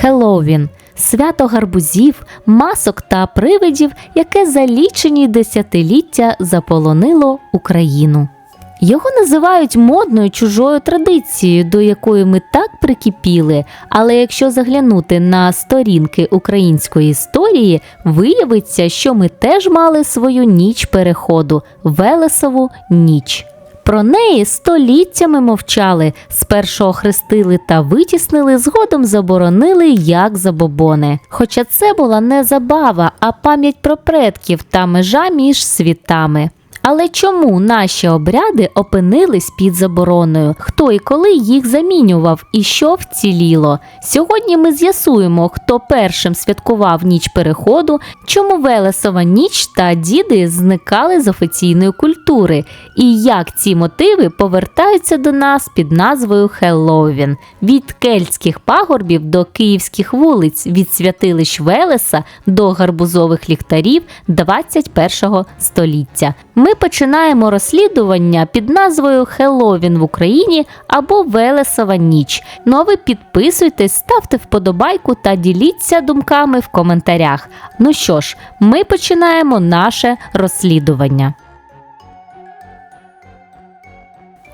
Хеллоуін свято гарбузів, масок та привидів, яке за лічені десятиліття заполонило Україну. Його називають модною чужою традицією, до якої ми так прикипіли. Але якщо заглянути на сторінки української історії, виявиться, що ми теж мали свою ніч переходу Велесову ніч. Про неї століттями мовчали, спершу охрестили та витіснили, згодом заборонили як забобони. Хоча це була не забава, а пам'ять про предків та межа між світами. Але чому наші обряди опинились під забороною? Хто і коли їх замінював і що вціліло? Сьогодні ми з'ясуємо, хто першим святкував ніч переходу, чому Велесова ніч та діди зникали з офіційної культури, і як ці мотиви повертаються до нас під назвою Хеллоуін. Від кельтських пагорбів до київських вулиць, від святилищ Велеса до гарбузових ліхтарів 21 століття. Ми починаємо розслідування під назвою Хеловін в Україні або Велесова ніч. Ну а ви підписуйтесь, ставте вподобайку та діліться думками в коментарях. Ну що ж, ми починаємо наше розслідування.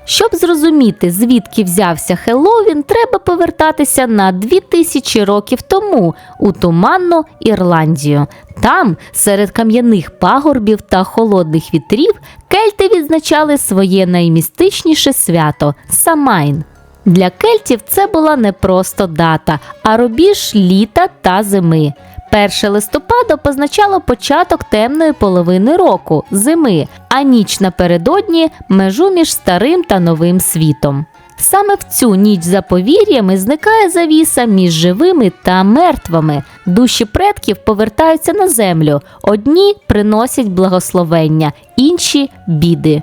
Щоб зрозуміти, звідки взявся Хеллоуін, треба повертатися на 2000 років тому у туманну Ірландію. Там, серед кам'яних пагорбів та холодних вітрів, кельти відзначали своє наймістичніше свято Самайн. Для кельтів це була не просто дата, а рубіж літа та зими. 1 листопада позначало початок темної половини року зими, а ніч напередодні межу між старим та новим світом. Саме в цю ніч за повір'ями зникає завіса між живими та мертвими. Душі предків повертаються на землю. Одні приносять благословення, інші біди.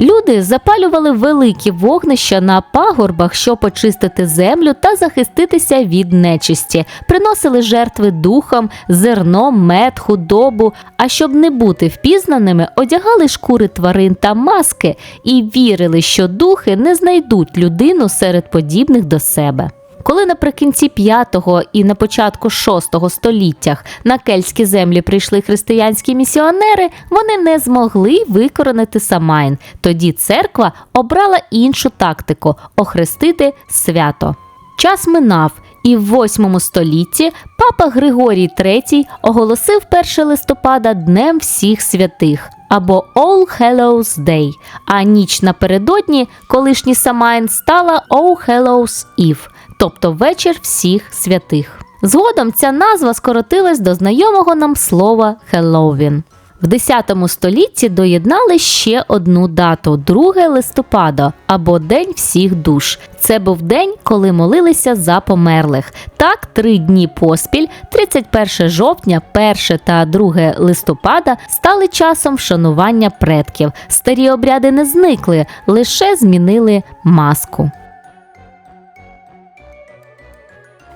Люди запалювали великі вогнища на пагорбах, щоб очистити землю та захиститися від нечисті, приносили жертви духам, зерно, мед, худобу. А щоб не бути впізнаними, одягали шкури тварин та маски і вірили, що духи не знайдуть людину серед подібних до себе. Коли наприкінці 5-го і на початку 6-го століттях на кельтські землі прийшли християнські місіонери, вони не змогли викоронити Самайн. Тоді церква обрала іншу тактику охрестити свято. Час минав, і в 8 столітті папа Григорій III оголосив 1 листопада Днем всіх святих або All Hallows Day, а ніч напередодні колишній Самайн стала All Hallows Eve, тобто вечір всіх святих. Згодом ця назва скоротилась до знайомого нам слова Хеллоуін. В 10 столітті доєднали ще одну дату 2 листопада або День всіх душ. Це був день, коли молилися за померлих. Так, три дні поспіль, 31 жовтня, 1 та 2 листопада, стали часом вшанування предків. Старі обряди не зникли, лише змінили маску.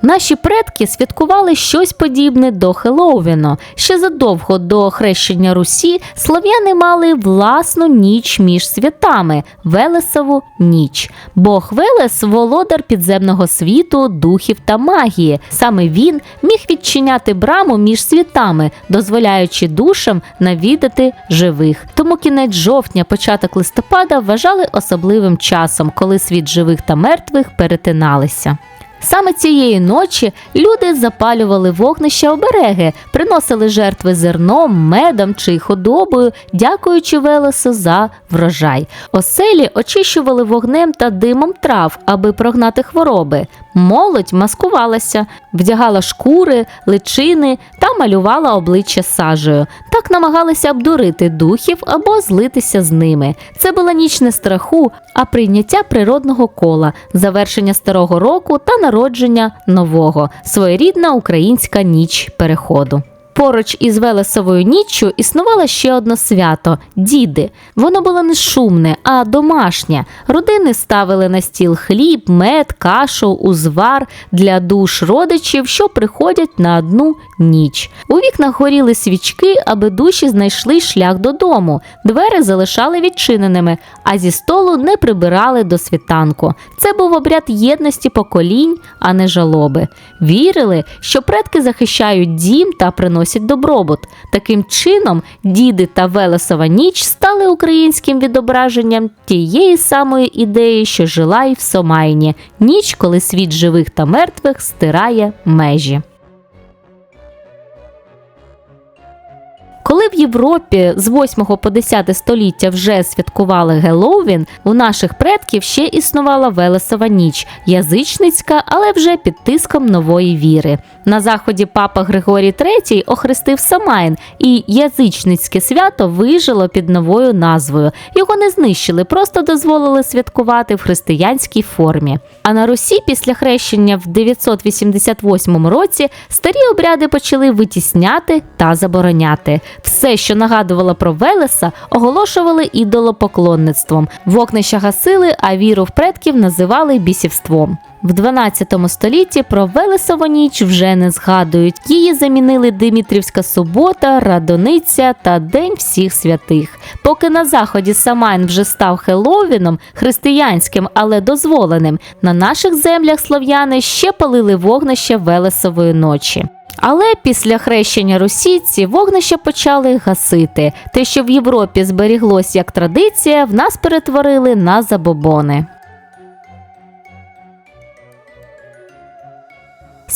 Наші предки святкували щось подібне до Хеллоуіну. Ще задовго до хрещення Русі слов'яни мали власну ніч між святами Велесову ніч. Бог Велес володар підземного світу, духів та магії. Саме він міг відчиняти браму між світами, дозволяючи душам навідати живих. Тому кінець жовтня, початок листопада вважали особливим часом, коли світ живих та мертвих перетиналися. Саме цієї ночі люди запалювали вогнища обереги, приносили жертви зерном, медом чи худобою, дякуючи Велесу за врожай. Оселі очищували вогнем та димом трав, аби прогнати хвороби. Молодь маскувалася, вдягала шкури, личини та малювала обличчя сажею. Так намагалися обдурити духів або злитися з ними. Це була ніч не страху, а прийняття природного кола, завершення старого року та народження нового, своєрідна українська ніч переходу. Поруч із Велесовою ніччю існувало ще одне свято діди. Воно було не шумне, а домашнє. Родини ставили на стіл хліб, мед, кашу, узвар для душ родичів, що приходять на одну ніч. У вікнах горіли свічки, аби душі знайшли шлях додому. Двері залишали відчиненими, а зі столу не прибирали до світанку. Це був обряд єдності поколінь, а не жалоби. Вірили, що предки захищають дім та приносять добробут. Таким чином, діди та Велесова ніч стали українським відображенням тієї самої ідеї, що жила й в Сомайні ніч, коли світ живих та мертвих стирає межі. Коли в Європі з 8 по 10 століття вже святкували Геловін, у наших предків ще існувала Велесова ніч, язичницька, але вже під тиском нової віри. На заході папа Григорій III охрестив Самайн, і язичницьке свято вижило під новою назвою. Його не знищили, просто дозволили святкувати в християнській формі. А на Русі після хрещення в 988 році старі обряди почали витісняти та забороняти. Все, що нагадувало про Велеса, оголошували ідолопоклонництвом. Вогнища гасили, а віру в предків називали бісівством. В 12 столітті про Велесову ніч вже не згадують. Її замінили Димітрівська субота, Радониця та День всіх святих. Поки на заході Самайн вже став Хеловіном, християнським, але дозволеним, на наших землях слов'яни ще палили вогнище Велесової ночі. Але після хрещення Русі вогнища почали гасити. Те, що в Європі зберіглось як традиція, в нас перетворили на забобони.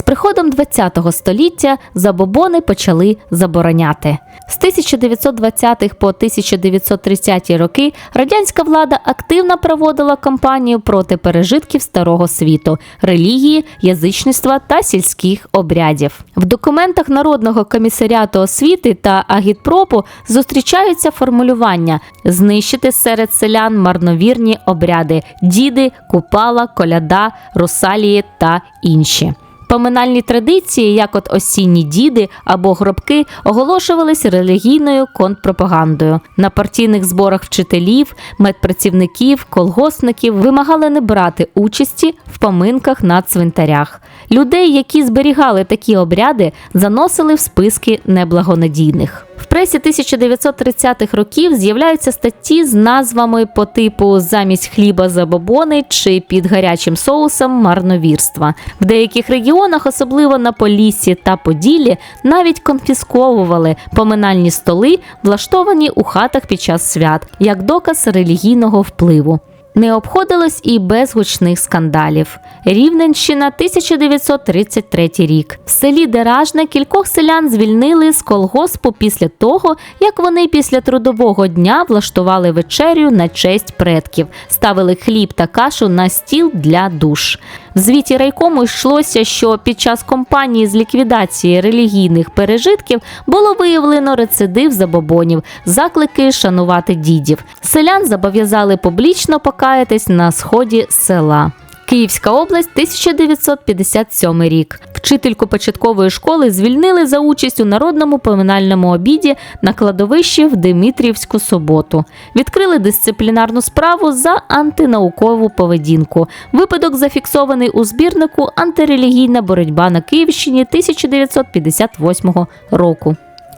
Приходом ХХ століття забобони почали забороняти. З 1920-х по 1930-ті роки радянська влада активно проводила кампанію проти пережитків старого світу, релігії, язичництва та сільських обрядів. В документах Народного комісаріату освіти та агітпропу зустрічаються формулювання знищити серед селян марновірні обряди, діди, купала, коляда, русалії та інші. Поминальні традиції, як от осінні діди або гробки, оголошувались релігійною контрпропагандою. На партійних зборах вчителів, медпрацівників, колгоспників вимагали не брати участі в поминках на цвинтарях. Людей, які зберігали такі обряди, заносили в списки неблагонадійних. В пресі 1930-х років з'являються статті з назвами по типу замість хліба забобони чи під гарячим соусом марновірства. В деяких регіонах, особливо на Поліссі та Поділлі, навіть конфісковували поминальні столи, влаштовані у хатах під час свят, як доказ релігійного впливу. Не обходилось і без гучних скандалів. Рівненщина, 1933 рік. В селі Деражне кількох селян звільнили з колгоспу після того, як вони після трудового дня влаштували вечерю на честь предків, ставили хліб та кашу на стіл для душ. В звіті райкому йшлося, що під час кампанії з ліквідації релігійних пережитків було виявлено рецидив забобонів, заклики шанувати дідів. Селян зобов'язали публічно покаятись на сході села. Київська область, 1957 рік. Вчительку початкової школи звільнили за участь у народному поминальному обіді на кладовищі в Димитрівську суботу. Відкрили дисциплінарну справу за антинаукову поведінку. Випадок зафіксований у збірнику Антирелігійна боротьба на Київщині 1958 року.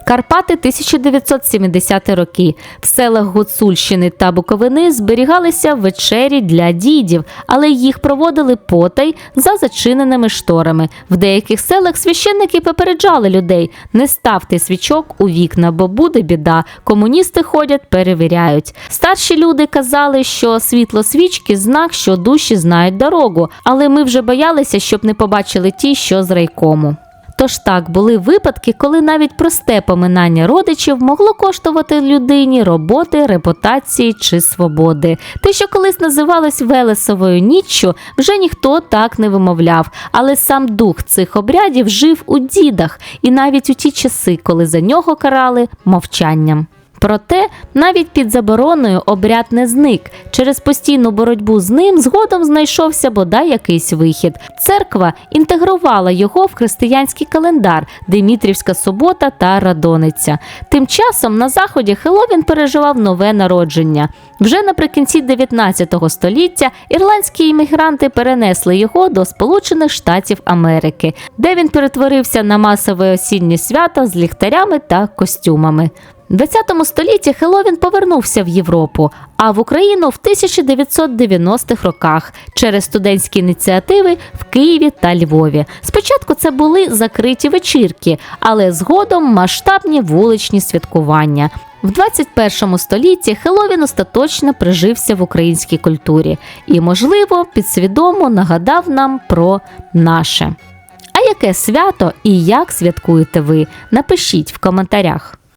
Карпати 1970 роки. В селах Гуцульщини та Буковини зберігалися вечері для дідів, але їх проводили потай за зачиненими шторами. В деяких селах священники попереджали людей: не ставте свічок у вікна, бо буде біда. Комуністи ходять, перевіряють. Старші люди казали, що світло свічки знак, що душі знають дорогу, але ми вже боялися, щоб не побачили ті, що з райкому. Тож так були випадки, коли навіть просте поминання родичів могло коштувати людині роботи, репутації чи свободи. Те, що колись називалось Велесовою ніччю, вже ніхто так не вимовляв, але сам дух цих обрядів жив у дідах і навіть у ті часи, коли за нього карали мовчанням. Проте навіть під забороною обряд не зник. Через постійну боротьбу з ним згодом знайшовся бодай якийсь вихід. Церква інтегрувала його в християнський календар Димітрівська субота та Радониця. Тим часом на заході Хеловін переживав нове народження. Вже наприкінці 19 століття ірландські іммігранти перенесли його до Сполучених Штатів Америки, де він перетворився на масове осіннє свято з ліхтарями та костюмами. В 20 столітті Хеловін повернувся в Європу, а в Україну в 1990-х роках через студентські ініціативи в Києві та Львові. Спочатку це були закриті вечірки, але згодом масштабні вуличні святкування. В 21 столітті Хеловін остаточно прижився в українській культурі і, можливо, підсвідомо нагадав нам про наше. А яке свято і як святкуєте ви? Напишіть в коментарях.